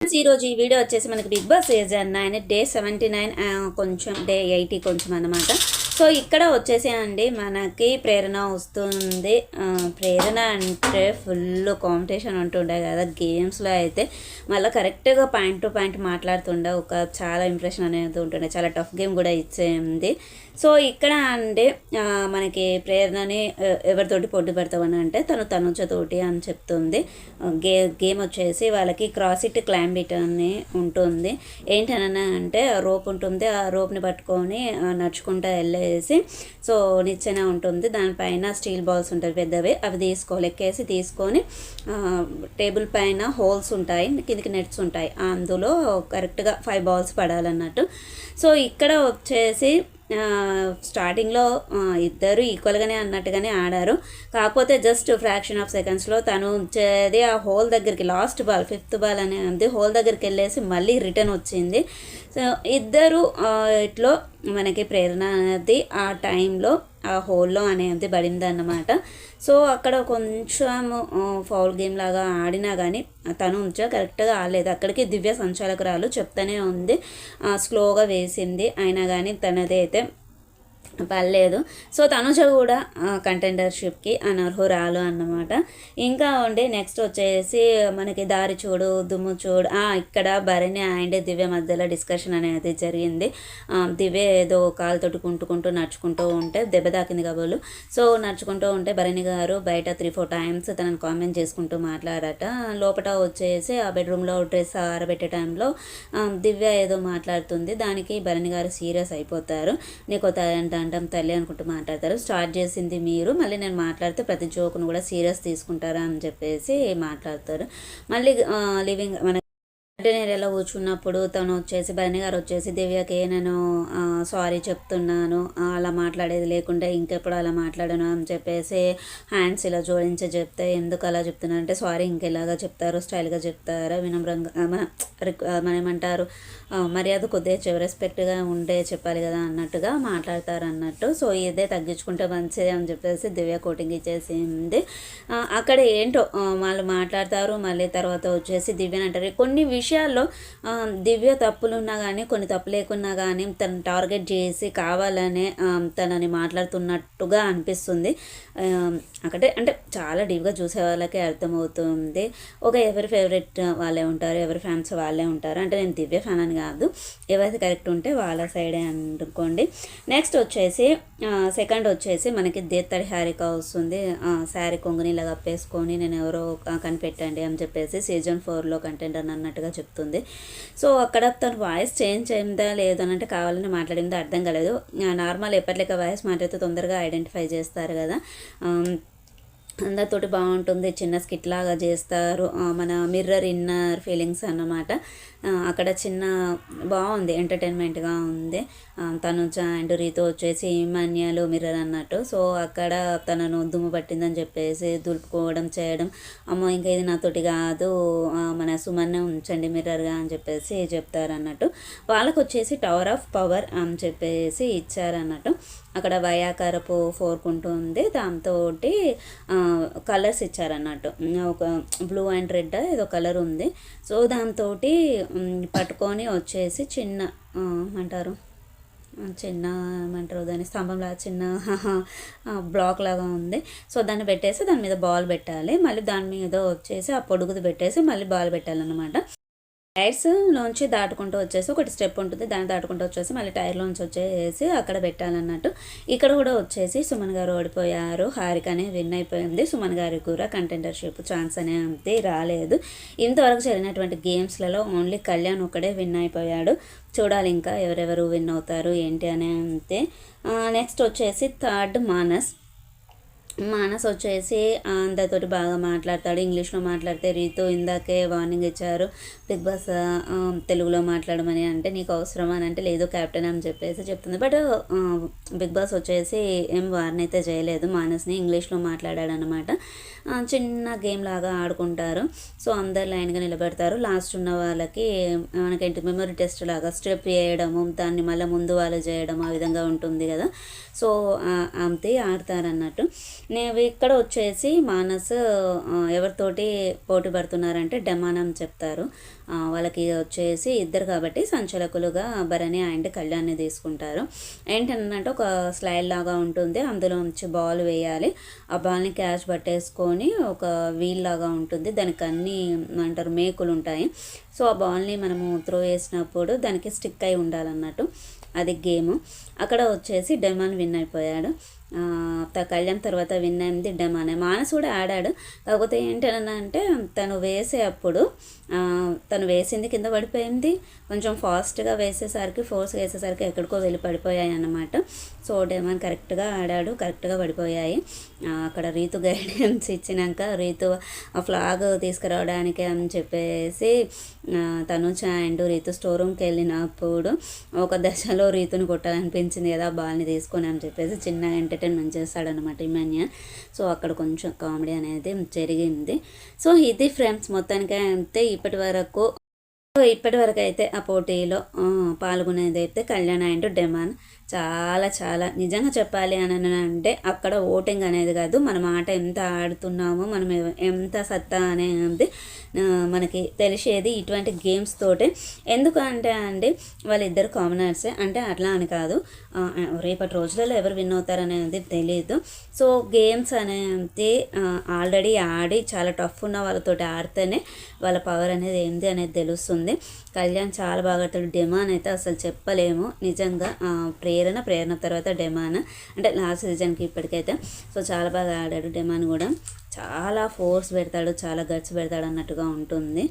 ఈ రోజు ఈ వీడియో వచ్చేసి మనకి Bigg Boss season nine day seventy nine కొంచెం డే ఎయిటీ కొంచెం అన్నమాట. సో ఇక్కడ వచ్చేసేయండి మనకి ప్రేరణ వస్తుంది. ప్రేరణ అంటే ఫుల్ కాంపిటీషన్ ఉంటుండే కదా గేమ్స్లో అయితే. మళ్ళీ కరెక్ట్గా పాయింట్ టు పాయింట్ మాట్లాడుతుండే. ఒక చాలా ఇంప్రెషన్ అనేది ఉంటుండే. చాలా టఫ్ గేమ్ కూడా ఇచ్చేది సో ఇక్కడ అంటే మనకి ప్రేరణని ఎవరితోటి పోటీ పడతామని అంటే తను తనుచతోటి అని చెప్తుంది. గే గేమ్ వచ్చేసి వాళ్ళకి క్రాస్ ఇట్ క్లైంబిట్ అని ఉంటుంది. ఏంటనన్నా అంటే రోప్ ఉంటుంది. ఆ రోప్ని పట్టుకొని నడుచుకుంటూ వెళ్ళే వెళ్ళేసి సో నిచ్చెన ఉంటుంది. దానిపైన స్టీల్ బాల్స్ ఉంటాయి పెద్దవి. అవి తీసుకోవాలి. ఎక్కేసి తీసుకొని టేబుల్ పైన హోల్స్ ఉంటాయి. కిందికి నెట్స్ ఉంటాయి. అందులో కరెక్ట్గా ఫైవ్ బాల్స్ పడాలన్నట్టు. సో ఇక్కడ వచ్చేసి స్టార్టింగ్లో ఇద్దరు ఈక్వల్గానే అన్నట్టుగానే ఆడారు. కాకపోతే జస్ట్ ఫ్రాక్షన్ ఆఫ్ సెకండ్స్లో తను వచ్చేది ఆ హోల్ దగ్గరికి లాస్ట్ బాల్ ఫిఫ్త్ బాల్ అనేది హోల్ దగ్గరికి వెళ్ళేసి మళ్ళీ రిటర్న్ వచ్చింది. సో ఇద్దరు ఇట్లో మనకి ప్రేరణ అనేది ఆ టైంలో ఆ హోల్లో అనేది పడింది అన్నమాట సో అక్కడ కొంచెం ఫౌల్ గేమ్ లాగా ఆడినా కానీ తను ఉంచా కరెక్ట్గా ఆడలేదు. అక్కడికి దివ్య సంచాలకురాలు చెప్తానే ఉంది. స్లోగా వేసింది. అయినా కానీ తనదైతే పర్లేదు. సో తనుజ కూడా కంటెండర్షిప్కి అనర్హురాలు అన్నమాట. ఇంకా ఉండి నెక్స్ట్ వచ్చేసి మనకి దారి చూడు దుమ్ము చూడు ఇక్కడ భరణి అండ్ దివ్య మధ్యలో డిస్కషన్ అనేది జరిగింది. దివ్య ఏదో కాలుతోటి కుంటుకుంటూ నడుచుకుంటూ ఉంటే దెబ్బ తాకింది కాబోలు. సో నడుచుకుంటూ ఉంటే భరణి గారు బయట త్రీ ఫోర్ టైమ్స్ తనని కామెంట్ చేసుకుంటూ మాట్లాడట. లోపల వచ్చేసి ఆ బెడ్రూమ్లో డ్రెస్ ఆరబెట్టే టైంలో దివ్య ఏదో మాట్లాడుతుంది. దానికి భరణి గారు సీరియస్ అయిపోతారు. నీకు అంట అంటాం తల్లి అనుకుంటూ మాట్లాడతారు. స్టార్ట్ చేసింది మీరు మళ్ళీ నేను మాట్లాడితే ప్రతి జోకును కూడా సీరియస్ తీసుకుంటారా అని చెప్పేసి మాట్లాడతారు. మళ్ళీ లివింగ్ మన కంటైనర్ ఎలా కూర్చున్నప్పుడు తను వచ్చేసి భరణి గారు వచ్చేసి దివ్యకి నేను సారీ చెప్తున్నాను అలా మాట్లాడేది లేకుంటే ఇంకెప్పుడు అలా మాట్లాడను అని చెప్పేసి హ్యాండ్స్ ఇలా జోడించి చెప్తే ఎందుకు అలా చెప్తున్నాను? అంటే సారీ ఇంకెలాగా చెప్తారు? స్టైల్గా చెప్తారా? వినమ్రంగా మన రిక్- ఏమంటారు? మర్యాద కొద్దిగా రెస్పెక్ట్గా ఉండే చెప్పాలి కదా అన్నట్టుగా మాట్లాడతారు అన్నట్టు. సో ఇదే తగ్గించుకుంటే మంచిది అని చెప్పేసి దివ్య కోటింగ్ ఇచ్చేసింది. అక్కడ ఏంటో వాళ్ళు మాట్లాడతారు మళ్ళీ తర్వాత వచ్చేసి దివ్యని అంటారు. కొన్ని విషయాల్లో దివ్య తప్పులు ఉన్నా కానీ కొన్ని తప్పు లేకున్నా కానీ తను టార్గెట్ చేసి కావాలనే తనని మాట్లాడుతున్నట్టుగా అనిపిస్తుంది. అక్కడ అంటే చాలా డీప్గా చూసే వాళ్ళకే అర్థమవుతుంది. ఒక ఎవరి ఫేవరెట్ వాళ్ళే ఉంటారు ఎవరి ఫ్యాన్స్ వాళ్ళే ఉంటారు. అంటే నేను దివ్య ఫ్యాన్ అని కాదు. ఎవరైతే కరెక్ట్ ఉంటే వాళ్ళ సైడే అనుకోండి. నెక్స్ట్ వచ్చేసి సెకండ్ వచ్చేసి మనకి దేత్తడి హారిక వస్తుంది శారీ కొంగుని ఇలా కప్పేసుకొని నేను ఎవరో కనిపెట్టండి అని చెప్పేసి సీజన్ ఫోర్లో కంటెంట్ అని అన్నట్టుగా చెప్తుంది. సో అక్కడ తన వాయిస్ చేంజ్ అయిందా లేదు అని అంటే కావాలని మాట్లాడిందో అర్థం కాలేదు. నార్మల్ ఎప్పటిలేక వాయిస్ మాట్లాడితే తొందరగా ఐడెంటిఫై చేస్తారు కదా. అందరితోటి బాగుంటుంది చిన్న స్కిట్ లాగా చేస్తారు మన మిర్రర్ ఇన్నర్ ఫీలింగ్స్ అన్నమాట. అక్కడ చిన్న బాగుంది ఎంటర్టైన్మెంట్గా ఉంది. తనుజ అండ్ రీతో వచ్చేసి మన్యాలు మిర్రర్ అన్నట్టు. సో అక్కడ తనను దుమ్ము పట్టిందని చెప్పేసి దులుపుకోవడం చేయడం అమ్మో ఇంకా ఇది నాతోటి కాదు మన సుమన్నే ఉంచండి మిర్రర్గా అని చెప్పేసి చెప్తారన్నట్టు. వాళ్ళకు వచ్చేసి టవర్ ఆఫ్ పవర్ అని చెప్పేసి ఇచ్చారన్నట్టు. అక్కడ వయాకరపు ఫోర్క్ ఉంటుంది దాంతో కలర్స్ ఇచ్చారన్నట్టు. ఒక బ్లూ అండ్ రెడ్ ఏదో కలర్ ఉంది. సో దాంతో పట్టుకొని వచ్చేసి చిన్న అంటారు చిన్న ఏమంటారు దాని స్తంభంలాగా చిన్న బ్లాక్ లాగా ఉంది. సో దాన్ని పెట్టేసి దాని మీద బాల్ పెట్టాలి. మళ్ళీ దాని మీద వచ్చేసి ఆ పొడుగుది పెట్టేసి మళ్ళీ బాల్ పెట్టాలన్నమాట. టైర్స్ లోంచి దాటుకుంటూ వచ్చేసి ఒకటి స్టెప్ ఉంటుంది. దాన్ని దాటుకుంటూ వచ్చేసి మళ్ళీ టైర్లోంచి వచ్చేసి అక్కడ పెట్టాలన్నట్టు. ఇక్కడ కూడా వచ్చేసి సుమన్ గారు ఓడిపోయారు. హారికనే విన్ అయిపోయింది. సుమన్ గారికి కూడా కంటెండర్షిప్ ఛాన్స్ అనేది రాలేదు. ఇంతవరకు జరిగినటువంటి గేమ్స్లలో ఓన్లీ కళ్యాణ్ ఒక్కడే విన్ అయిపోయాడు. చూడాలి ఇంకా ఎవరెవరు విన్ అవుతారు ఏంటి అని అంతే. నెక్స్ట్ వచ్చేసి థర్డ్ మానస్. మానస్ వచ్చేసి అందరితోటి బాగా మాట్లాడతాడు. ఇంగ్లీష్లో మాట్లాడితే రీతు ఇందాకే వార్నింగ్ ఇచ్చారు. బిగ్ బాస్ తెలుగులో మాట్లాడమని అంటే నీకు అవసరం అని అంటే లేదు కెప్టెన్ అని చెప్పేసి చెప్తుంది. బట్ బిగ్ బాస్ వచ్చేసి ఏం వార్న్ అయితే చేయలేదు. మానస్ని ఇంగ్లీష్లో మాట్లాడాడు అనమాట చిన్న గేమ్ లాగా ఆడుకుంటారు. సో అందరు లైన్గా నిలబెడతారు. లాస్ట్ ఉన్న వాళ్ళకి మనకేంటి మెమరీ టెస్ట్ లాగా స్టెప్ వేయడము దాన్ని మళ్ళీ ముందు వాళ్ళు చేయడం ఆ విధంగా ఉంటుంది కదా. సో అంతే ఆడతారు అన్నట్టు నేను ఇక్కడ వచ్చేసి మానస్ ఎవరితోటి పోటీ పడుతున్నారంటే డెమానం చెప్తారు. వాళ్ళకి వచ్చేసి ఇద్దరు కాబట్టి సంచలకులుగా భరణి అండ్ కళ్యాణ్ని తీసుకుంటారు. ఏంటంటే ఒక స్లైడ్ లాగా ఉంటుంది. అందులో నుంచి బాల్ వేయాలి. ఆ బాల్ని క్యాచ్ పట్టేసుకొని ఒక వీల్ లాగా ఉంటుంది. దానికి అన్ని అంటారు మేకులు ఉంటాయి. సో ఆ బాల్ని మనము త్రో వేసినప్పుడు దానికి స్టిక్ అయి ఉండాలన్నట్టు. అది గేమ్ అక్కడ వచ్చేసి డెమాన్ విన్ అయిపోయాడు. త- కళ్యాణ్ తర్వాత విన్ అయింది డెమానే మానస్ కూడా ఆడాడు. కాకపోతే ఏంటంటే తను వేసే అప్పుడు తను వేసింది కింద పడిపోయింది. కొంచెం ఫాస్ట్గా వేసేసరికి ఫోర్స్ వేసేసరికి ఎక్కడికో వెళ్ళి పడిపోయాయి అన్నమాట. సో డెమాన్ కరెక్ట్గా ఆడాడు. కరెక్ట్గా పడిపోయాయి. అక్కడ రీతు గైడెన్స్ ఇచ్చినాక రీతు ఆ ఫ్లాగ్ తీసుకురావడానికి అని చెప్పేసి తను తనుజ అండ్ రీతు స్టోర్ రూమ్కి వెళ్ళినప్పుడు ఒక దశలో రీతుని కొట్టాలనిపించింది. కదా బాల్ని తీసుకొని అని చెప్పేసి చిన్న ఎంటర్టైన్మెంట్ చేస్తాడనమాట ఇమాన్య. సో అక్కడ కొంచెం కామెడీ అనేది జరిగింది. సో ఇది ఫ్రెండ్స్ మొత్తానికి అయితే ఇప్పటి వరకు ఇప్పటి వరకు అయితే ఆ పోటీలో పాల్గొనేది అయితే కళ్యాణ్ అండ్ డెమాన్. చాలా చాలా. నిజంగా చెప్పాలి అని అంటే అక్కడ ఓటింగ్ అనేది కాదు. మనం ఆట ఎంత ఆడుతున్నామో మనం ఎంత సత్తా అనేది మనకి తెలిసేది ఇటువంటి గేమ్స్ తోటే. ఎందుకు అంటే అండి వాళ్ళిద్దరు కామనర్సే. అంటే అట్లా అని కాదు. రేపటి రోజులలో ఎవరు విన్ అవుతారు అనేది తెలియదు సో గేమ్స్ అనేది ఆల్రెడీ ఆడి చాలా టఫ్ ఉన్న వాళ్ళతోటి ఆడితేనే వాళ్ళ పవర్ అనేది ఏంది అనేది తెలుస్తుంది. కళ్యాణ్ చాలా బాగా ఆడతాడు డెమాన్ అయితే అసలు చెప్పలేము. నిజంగా ప్రే ప్రేరణ ప్రేరణ తర్వాత డెమాన్. అంటే లాస్ట్ సీజన్కి ఇప్పటికైతే. సో చాలా బాగా ఆడాడు డెమాన్ కూడా. చాలా ఫోర్స్ పెడతాడు చాలా గట్స్ పెడతాడు అన్నట్టుగా ఉంటుంది.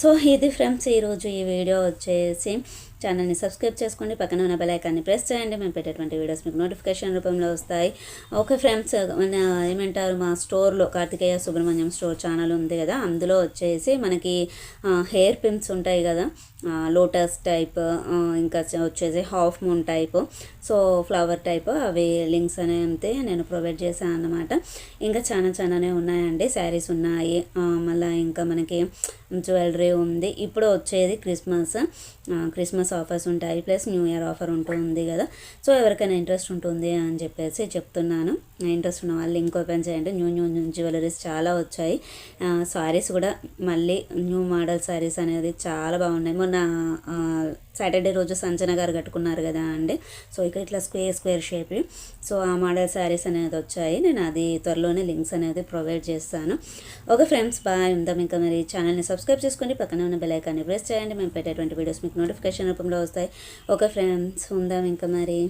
సో ఇది ఫ్రెండ్స్ ఈరోజు ఈ వీడియో వచ్చేసి ఛానల్ని సబ్స్క్రైబ్ చేసుకోండి. పక్కన ఉన్న బెలైకాన్ని ప్రెస్ చేయండి. మేము పెట్టేటువంటి వీడియోస్ మీకు నోటిఫికేషన్ రూపంలో వస్తాయి. ఓకే ఫ్రెండ్స్ మన ఏమంటారు మా స్టోర్లో కార్తికేయ సుబ్రహ్మణ్యం స్టోర్ ఛానల్ ఉంది కదా అందులో వచ్చేసి మనకి హెయిర్ పిన్స్ ఉంటాయి కదా లోటస్ టైప్ ఇంకా వచ్చేసి half moon type so flower type అవి లింక్స్ అనేవి నేను ప్రొవైడ్ చేశాను అన్నమాట. ఇంకా చాలా చాలానే ఉన్నాయి. ఉన్నాయండి శారీస్ ఉన్నాయి. ఆ, మళ్ళీ ఇంకా మనకి జ్యువెలరీ ఉంది. ఇప్పుడు వచ్చేది క్రిస్మస్. క్రిస్మస్ ఆఫర్స్ ఉంటాయి. ప్లస్ న్యూ ఇయర్ ఆఫర్ ఉంటుంది కదా. సో ఎవరికైనా ఇంట్రెస్ట్ ఉంటుంది అని చెప్పేసి చెప్తున్నాను. ఇంట్రెస్ట్ ఉన్న వాళ్ళు లింక్ ఓపెన్ చేయండి. న్యూ న్యూ జ్యువెలరీస్ చాలా వచ్చాయి. సారీస్ కూడా మళ్ళీ న్యూ మోడల్ సారీస్ అనేది చాలా బాగున్నాయి. మొన్న సాటర్డే రోజు సంజన గారు కట్టుకున్నారు కదా అండి. సో ఇక్కడ ఇట్లా స్క్వేర్ స్క్వేర్ షేప్. సో ఆ మోడల్ శారీస్ అనేది వచ్చాయి. నేను అది త్వరలోనే లింక్స్ అనేది ప్రొవైడ్ చేస్తాను. Okay friends bye. ఉందాం ఇంకా మరి ఛానల్ని సబ్స్క్రైబ్ చేసుకోండి పక్కన ఉన్న బెల్ ఐకాన్ని ప్రెస్ చేయండి. మేము పెట్టేటువంటి వీడియోస్ మీకు నోటిఫికేషన్ రూపంలో వస్తాయి. ఓకే ఫ్రెండ్స్ ఉందాం ఇంకా మరి.